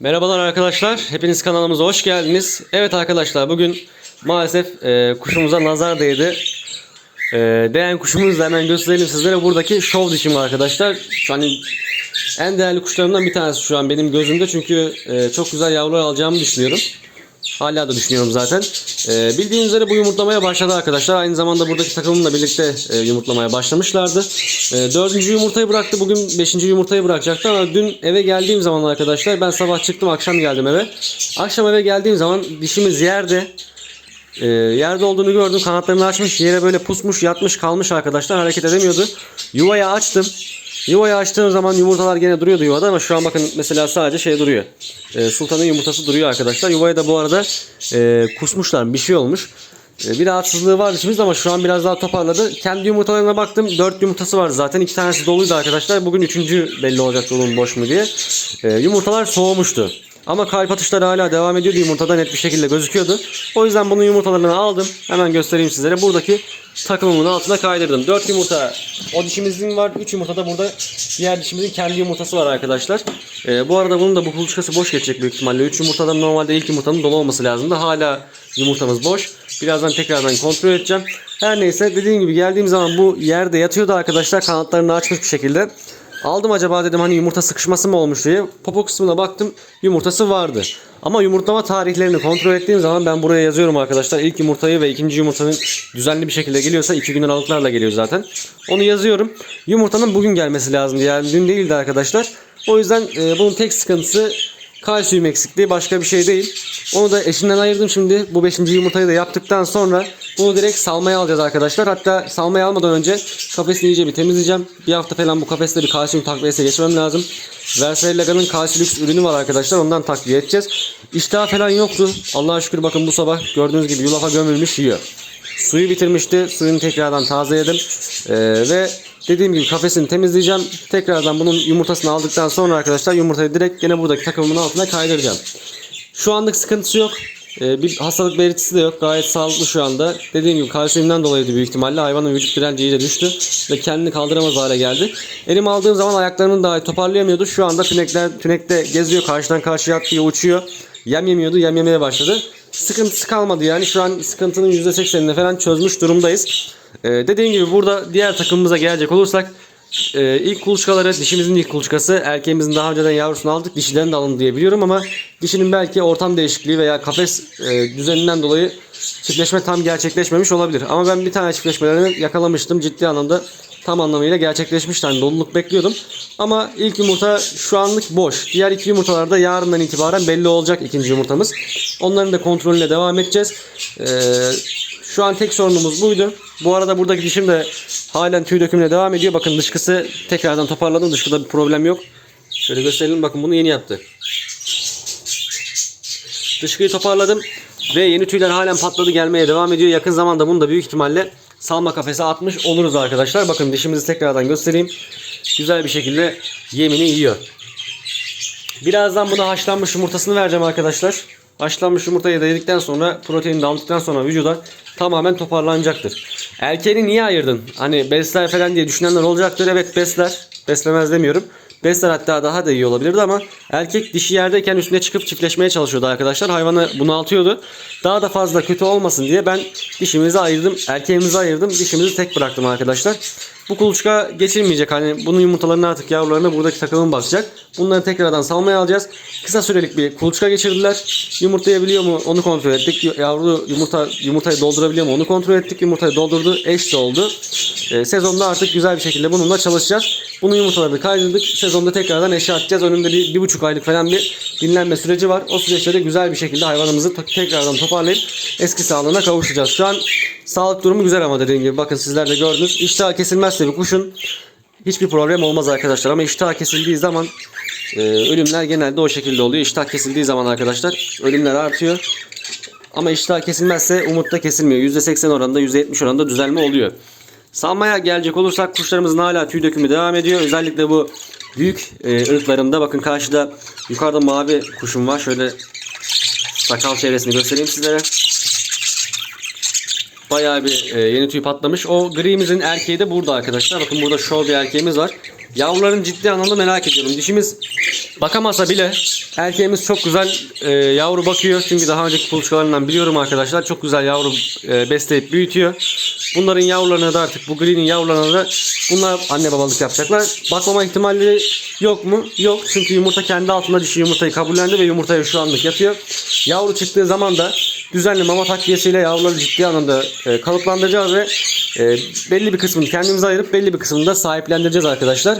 Merhabalar arkadaşlar. Hepiniz kanalımıza hoş geldiniz. Evet arkadaşlar bugün maalesef e, kuşumuza nazar değdi. E, değen kuşumuzu da hemen gösterelim sizlere. Buradaki şov dişim arkadaşlar. Şu an en değerli kuşlarımdan bir tanesi şu an benim gözümde. Çünkü e, çok güzel yavrular alacağımı düşünüyorum. Hala da düşünüyorum zaten. E, bildiğiniz üzere bu yumurtlamaya başladı arkadaşlar. Aynı zamanda buradaki takımımla birlikte e, yumurtlamaya başlamışlardı. E, dördüncü yumurtayı bıraktı. Bugün beşinci yumurtayı bırakacaktı ama dün eve geldiğim zaman arkadaşlar ben sabah çıktım akşam geldim eve. Akşam eve geldiğim zaman dişimiz yerde. E, yerde olduğunu gördüm. Kanatlarını açmış. Yere böyle pusmuş yatmış kalmış arkadaşlar. Hareket edemiyordu. Yuvayı açtım. Yuvayı açtığım zaman yumurtalar gene duruyordu yuvada ama şu an bakın mesela sadece şey duruyor. E, sultanın yumurtası duruyor arkadaşlar. Yuvaya da bu arada e, kusmuşlar. Bir şey olmuş. E, bir rahatsızlığı var dişimiz ama şu an biraz daha toparladı. Kendi yumurtalarına baktım. 4 yumurtası var zaten. 2 tanesi doluydu arkadaşlar. Bugün üçüncü belli olacak dolu mu boş mu diye. E, yumurtalar soğumuştu. Ama kalp atışları hala devam ediyordu. Yumurtada net bir şekilde gözüküyordu. O yüzden bunun yumurtalarını aldım. Hemen göstereyim sizlere. Buradaki takımımın altına kaydırdım. 4 yumurta o dişimizin var. 3 yumurta da burada diğer dişimizin kendi yumurtası var arkadaşlar. Ee, bu arada bunun da bu kuluçkası boş geçecek büyük ihtimalle. 3 yumurtadan normalde ilk yumurtanın dolu olması lazımdı. Hala yumurtamız boş. Birazdan tekrardan kontrol edeceğim. Her neyse dediğim gibi geldiğim zaman bu yerde yatıyordu arkadaşlar. Kanatlarını açmış bir şekilde. Aldım acaba dedim hani yumurta sıkışması mı olmuş diye. Popo kısmına baktım yumurtası vardı. Ama yumurtlama tarihlerini kontrol ettiğim zaman ben buraya yazıyorum arkadaşlar. İlk yumurtayı ve ikinci yumurtanın düzenli bir şekilde geliyorsa iki gün aralıklarla geliyor zaten. Onu yazıyorum. Yumurtanın bugün gelmesi lazım. Yani dün değildi arkadaşlar. O yüzden e, bunun tek sıkıntısı kalsiyum eksikliği başka bir şey değil. Onu da eşinden ayırdım şimdi. Bu beşinci yumurtayı da yaptıktan sonra bunu direkt salmaya alacağız arkadaşlar. Hatta salmaya almadan önce kafesini iyice bir temizleyeceğim. Bir hafta falan bu kafeste bir kalsiyum takviyesi geçmem lazım. Versailega'nın Calciulux ürünü var arkadaşlar. Ondan takviye edeceğiz. İştah falan yoktu. Allah'a şükür bakın bu sabah gördüğünüz gibi yulafa gömülmüş yiyor. Suyu bitirmişti. Suyunu tekrardan tazeledim. Ee, ve dediğim gibi kafesini temizleyeceğim. Tekrardan bunun yumurtasını aldıktan sonra arkadaşlar yumurtayı direkt gene buradaki takımımın altına kaydıracağım. Şu anlık sıkıntısı yok. Ee, bir hastalık belirtisi de yok. Gayet sağlıklı şu anda. Dediğim gibi kalsiyumdan dolayıydı büyük ihtimalle. Hayvanın vücut direnci iyice düştü. Ve kendini kaldıramaz hale geldi. Elim aldığım zaman ayaklarını dahi toparlayamıyordu. Şu anda tünekler, tünekte geziyor. Karşıdan karşıya atlıyor, uçuyor. Yem yemiyordu. Yem yemeye başladı. Sıkıntısı kalmadı yani. Şu an sıkıntının %80'ini falan çözmüş durumdayız. Ee, dediğim gibi burada diğer takımımıza gelecek olursak ee, ilk kuluçkaları dişimizin ilk kuluçkası erkeğimizin daha önceden yavrusunu aldık dişilerin de alındı diye biliyorum ama dişinin belki ortam değişikliği veya kafes e, düzeninden dolayı çiftleşme tam gerçekleşmemiş olabilir. Ama ben bir tane çiftleşmelerini yakalamıştım ciddi anlamda tam anlamıyla gerçekleşmişti. Hani doluluk bekliyordum. Ama ilk yumurta şu anlık boş. Diğer iki yumurtalar da yarından itibaren belli olacak ikinci yumurtamız. Onların da kontrolüne devam edeceğiz. Ee, şu an tek sorunumuz buydu. Bu arada buradaki dişim de halen tüy dökümüne devam ediyor. Bakın dışkısı tekrardan toparladım. Dışkıda bir problem yok. Şöyle gösterelim. Bakın bunu yeni yaptı. Dışkıyı toparladım. Ve yeni tüyler halen patladı gelmeye devam ediyor. Yakın zamanda bunu da büyük ihtimalle salma kafese atmış oluruz arkadaşlar. Bakın dişimizi tekrardan göstereyim. Güzel bir şekilde yemini yiyor. Birazdan buna haşlanmış yumurtasını vereceğim arkadaşlar. Haşlanmış yumurtayı da yedikten sonra protein de aldıktan sonra vücuda tamamen toparlanacaktır. Erkeğini niye ayırdın? Hani besler falan diye düşünenler olacaktır. Evet besler. Beslemez demiyorum. Besler hatta daha da iyi olabilirdi ama erkek dişi yerdeyken üstüne çıkıp çiftleşmeye çalışıyordu arkadaşlar. Hayvanı bunaltıyordu. Daha da fazla kötü olmasın diye ben dişimizi ayırdım. Erkeğimizi ayırdım. Dişimizi tek bıraktım arkadaşlar. Bu kuluçka geçilmeyecek. Hani bunun yumurtalarını artık yavrularına buradaki takımın bakacak. Bunları tekrardan salmaya alacağız. Kısa sürelik bir kuluçka geçirdiler. Yumurtlayabiliyor mu onu kontrol ettik. Yavru yumurta yumurtayı doldurabiliyor mu onu kontrol ettik. Yumurtayı doldurdu. Eş de oldu. Ee, sezonda artık güzel bir şekilde bununla çalışacağız. Bunun yumurtalarını kaydırdık. Sezonda tekrardan eşe atacağız. Önünde bir, bir buçuk aylık falan bir dinlenme süreci var. O süreçte de güzel bir şekilde hayvanımızı tekrardan toparlayıp eski sağlığına kavuşacağız. Şu an sağlık durumu güzel ama dediğim gibi bakın sizler de gördünüz. İştah kesilmezse bir kuşun hiçbir problem olmaz arkadaşlar. Ama iştah kesildiği zaman e, ölümler genelde o şekilde oluyor. İştah kesildiği zaman arkadaşlar ölümler artıyor. Ama iştah kesilmezse umutta kesilmiyor. %80 oranında %70 oranında düzelme oluyor. Salmaya gelecek olursak kuşlarımızın hala tüy dökümü devam ediyor. Özellikle bu büyük e, ırklarında bakın karşıda yukarıda mavi kuşum var. Şöyle sakal çevresini göstereyim sizlere. Bayağı bir e, yeni tüy patlamış. O grimizin erkeği de burada arkadaşlar. Bakın burada şov bir erkeğimiz var. Yavruların ciddi anlamda merak ediyorum. Dişimiz bakamasa bile erkeğimiz çok güzel e, yavru bakıyor. Çünkü daha önceki kuluçkalarından biliyorum arkadaşlar. Çok güzel yavru e, besleyip büyütüyor. Bunların yavrularına da artık bu green'in yavrularına da bunlar anne babalık yapacaklar. Bakmama ihtimalleri yok mu? Yok. Çünkü yumurta kendi altında dişi yumurtayı kabullendi ve yumurtaya şu anlık yatıyor. Yavru çıktığı zaman da düzenli mama takviyesiyle yavruları ciddi anlamda e, kalıplandıracağız ve e, belli bir kısmını kendimize ayırıp belli bir kısmını da sahiplendireceğiz arkadaşlar.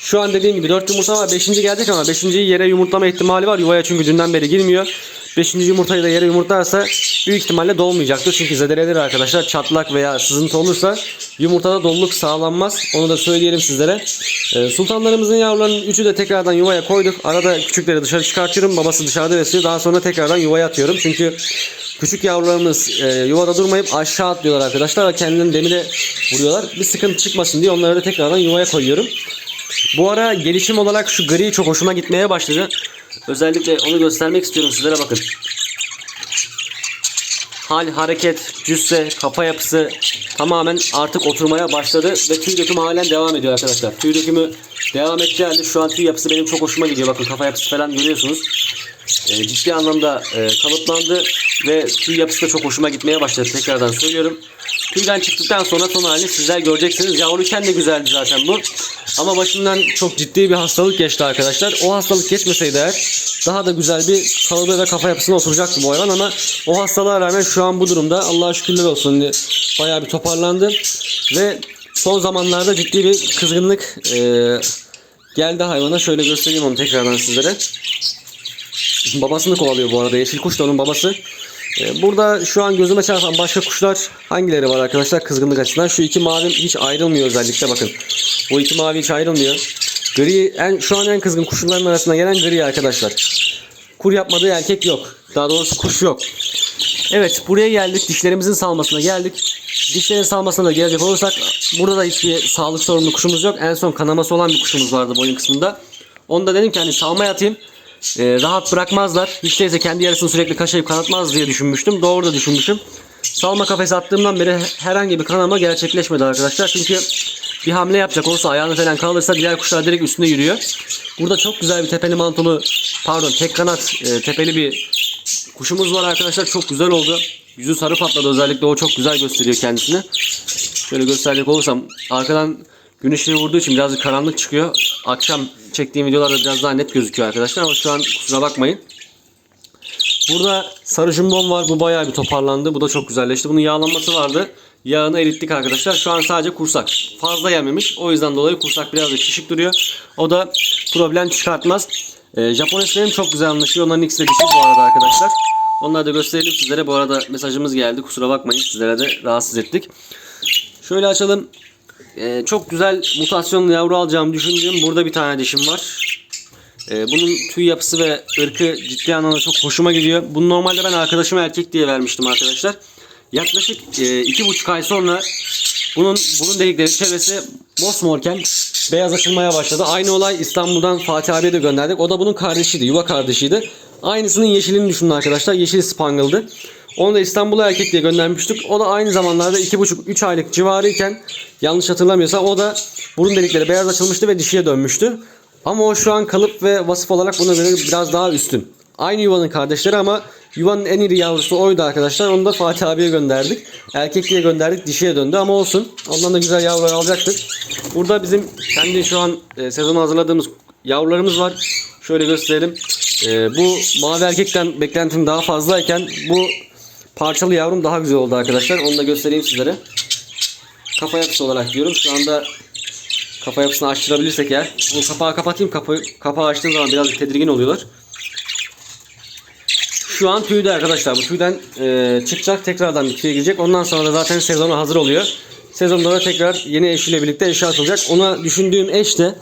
Şu an dediğim gibi 4 yumurta var. 5. gelecek ama 5.yi yere yumurtlama ihtimali var. Yuvaya çünkü dünden beri girmiyor. 5. yumurtayı da yere yumurtlarsa büyük ihtimalle doğmayacaktır. Çünkü zedelenir arkadaşlar. Çatlak veya sızıntı olursa yumurtada doluluk sağlanmaz. Onu da söyleyelim sizlere. Ee, sultanlarımızın yavrularının üçü de tekrardan yuvaya koyduk. Arada küçükleri dışarı çıkartıyorum. Babası dışarıda besliyor. Daha sonra tekrardan yuvaya atıyorum. Çünkü küçük yavrularımız e, yuvada durmayıp aşağı atlıyorlar arkadaşlar. Ve kendilerini demire vuruyorlar. Bir sıkıntı çıkmasın diye onları da tekrardan yuvaya koyuyorum. Bu ara gelişim olarak şu gri çok hoşuma gitmeye başladı. Özellikle onu göstermek istiyorum sizlere bakın. Hal, hareket, cüsse, kafa yapısı tamamen artık oturmaya başladı ve tüy dökümü halen devam ediyor arkadaşlar. Tüy dökümü devam edeceği halde şu an tüy yapısı benim çok hoşuma gidiyor. Bakın kafa yapısı falan görüyorsunuz. E, ciddi anlamda e, kalıplandı ve tüy yapısı da çok hoşuma gitmeye başladı. Tekrardan söylüyorum. Tüyden çıktıktan sonra son halini sizler göreceksiniz. Yavruyken de güzeldi zaten bu. Ama başından çok ciddi bir hastalık geçti arkadaşlar. O hastalık geçmeseydi eğer daha da güzel bir kalıbı ve kafa yapısına oturacaktı bu hayvan ama o hastalığa rağmen şu an bu durumda Allah'a şükürler olsun bayağı bir toparlandı ve son zamanlarda ciddi bir kızgınlık e, geldi hayvana. Şöyle göstereyim onu tekrardan sizlere. Babasını kovalıyor bu arada. Yeşil kuş da onun babası. Ee, Burada şu an gözüme çarpan başka kuşlar hangileri var arkadaşlar kızgınlık açısından? Şu iki mavi hiç ayrılmıyor özellikle bakın. Bu iki mavi hiç ayrılmıyor. Gri en, şu an en kızgın kuşların arasında gelen gri arkadaşlar. Kur yapmadığı erkek yok. Daha doğrusu kuş yok. Evet buraya geldik. Dişlerimizin salmasına geldik. Dişlerin salmasına da gelecek olursak burada da hiçbir sağlık sorunlu kuşumuz yok. En son kanaması olan bir kuşumuz vardı boyun kısmında. Onu da dedim ki hani salmaya atayım. Ee, rahat bırakmazlar. Hiç değilse kendi yarısını sürekli kaşıyıp kanatmaz diye düşünmüştüm. Doğru da düşünmüşüm. Salma kafesi attığımdan beri herhangi bir kanama gerçekleşmedi arkadaşlar. Çünkü bir hamle yapacak olursa ayağını falan kalırsa diğer kuşlar direkt üstüne yürüyor. Burada çok güzel bir tepeli mantolu pardon tek kanat e, tepeli bir kuşumuz var arkadaşlar. Çok güzel oldu. Yüzü sarı patladı özellikle o çok güzel gösteriyor kendisini. Şöyle gösterecek olursam arkadan gün ışığı vurduğu için biraz karanlık çıkıyor. Akşam çektiğim videolarda biraz daha net gözüküyor arkadaşlar ama şu an kusura bakmayın. Burada sarı jumbom var. Bu bayağı bir toparlandı. Bu da çok güzelleşti. Bunun yağlanması vardı. Yağını erittik arkadaşlar. Şu an sadece kursak. Fazla yememiş. O yüzden dolayı kursak biraz da şişik duruyor. O da problem çıkartmaz. Ee, Japoneslerim çok güzel anlaşıyor. Onların ikisi de dişi bu arada arkadaşlar. Onları da gösterelim sizlere. Bu arada mesajımız geldi. Kusura bakmayın. Sizlere de rahatsız ettik. Şöyle açalım. Ee, çok güzel mutasyonlu yavru alacağımı düşündüğüm burada bir tane dişim var. Ee, bunun tüy yapısı ve ırkı ciddi anlamda çok hoşuma gidiyor. Bunu normalde ben arkadaşıma erkek diye vermiştim arkadaşlar. Yaklaşık e, iki buçuk ay sonra bunun burun delikleri çevresi mosmorken beyaz açılmaya başladı. Aynı olay İstanbul'dan Fatih abiye de gönderdik. O da bunun kardeşiydi, yuva kardeşiydi. Aynısının yeşilini düşünün arkadaşlar. Yeşil Spangle'dı. Onu da İstanbul'a erkek diye göndermiştik. O da aynı zamanlarda 2,5-3 aylık civarıyken yanlış hatırlamıyorsam o da burun delikleri beyaz açılmıştı ve dişiye dönmüştü. Ama o şu an kalıp ve vasıf olarak buna göre biraz daha üstün. Aynı yuvanın kardeşleri ama yuvanın en iri yavrusu oydu arkadaşlar. Onu da Fatih abiye gönderdik. Erkek diye gönderdik dişiye döndü ama olsun. Ondan da güzel yavrular alacaktık. Burada bizim kendi şu an e, sezonu hazırladığımız yavrularımız var. Şöyle gösterelim. E, bu mavi erkekten beklentim daha fazlayken bu parçalı yavrum daha güzel oldu arkadaşlar. Onu da göstereyim sizlere. Kafa yapısı olarak diyorum. Şu anda kafa yapısını açtırabilirsek eğer. Bu kapağı kapatayım. Kapı, kapağı açtığım zaman biraz tedirgin oluyorlar. Şu an tüyde arkadaşlar. Bu tüyden e, çıkacak. Tekrardan bir tüye girecek. Ondan sonra da zaten sezonu hazır oluyor. Sezonda da tekrar yeni eşiyle birlikte eşe atılacak. Ona düşündüğüm eş de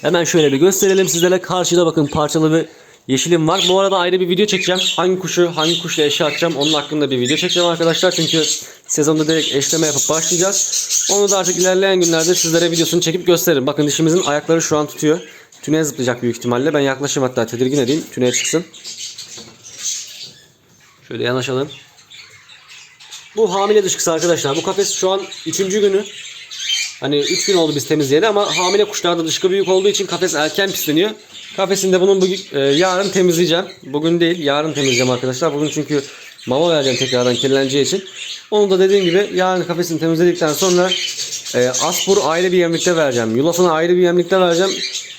hemen şöyle bir gösterelim sizlere. Karşıda bakın parçalı bir yeşilim var. Bu arada ayrı bir video çekeceğim. Hangi kuşu hangi kuşla eşe atacağım onun hakkında bir video çekeceğim arkadaşlar. Çünkü sezonda direkt eşleme yapıp başlayacağız. Onu da artık ilerleyen günlerde sizlere videosunu çekip gösteririm. Bakın dişimizin ayakları şu an tutuyor. Tüneye zıplayacak büyük ihtimalle. Ben yaklaşayım hatta tedirgin edeyim. Tüneye çıksın. Şöyle yanaşalım. Bu hamile dışkısı arkadaşlar. Bu kafes şu an 3. günü. Hani 3 gün oldu biz temizleyeli ama hamile kuşlarda dışkı büyük olduğu için kafes erken pisleniyor. Kafesini de bunun bugün, e, yarın temizleyeceğim. Bugün değil yarın temizleyeceğim arkadaşlar. Bugün çünkü mama vereceğim tekrardan kirleneceği için. Onu da dediğim gibi yarın kafesini temizledikten sonra e, aspur ayrı bir yemlikte vereceğim. Yulafını ayrı bir yemlikte vereceğim.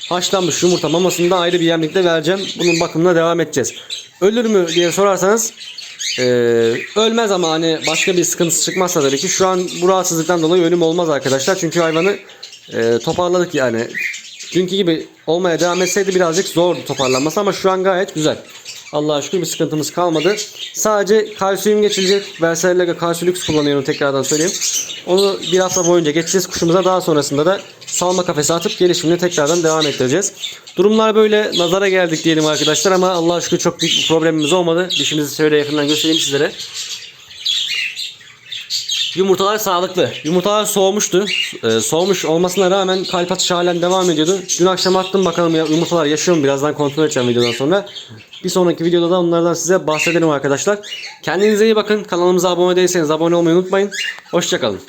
Haşlanmış yumurta mamasını da ayrı bir yemlikte vereceğim. Bunun bakımına devam edeceğiz. Ölür mü diye sorarsanız ee, ölmez ama hani başka bir sıkıntısı çıkmazsa tabii ki şu an bu rahatsızlıktan dolayı ölüm olmaz arkadaşlar. Çünkü hayvanı e, toparladık yani. Dünkü gibi olmaya devam etseydi birazcık zordu toparlanması ama şu an gayet güzel. Allah'a şükür bir sıkıntımız kalmadı. Sadece kalsiyum geçilecek. Versailles kalsiyulux kullanıyorum tekrardan söyleyeyim. Onu bir hafta boyunca geçeceğiz kuşumuza. Daha sonrasında da salma kafese atıp gelişimini tekrardan devam ettireceğiz. Durumlar böyle nazara geldik diyelim arkadaşlar ama Allah'a şükür çok büyük bir problemimiz olmadı. Dişimizi şöyle yakından göstereyim sizlere. Yumurtalar sağlıklı. Yumurtalar soğumuştu. Ee, soğumuş olmasına rağmen kalp atışı halen devam ediyordu. Dün akşam attım bakalım yumurtalar yaşıyor mu? Birazdan kontrol edeceğim videodan sonra. Bir sonraki videoda da onlardan size bahsedelim arkadaşlar. Kendinize iyi bakın. Kanalımıza abone değilseniz abone olmayı unutmayın. Hoşçakalın.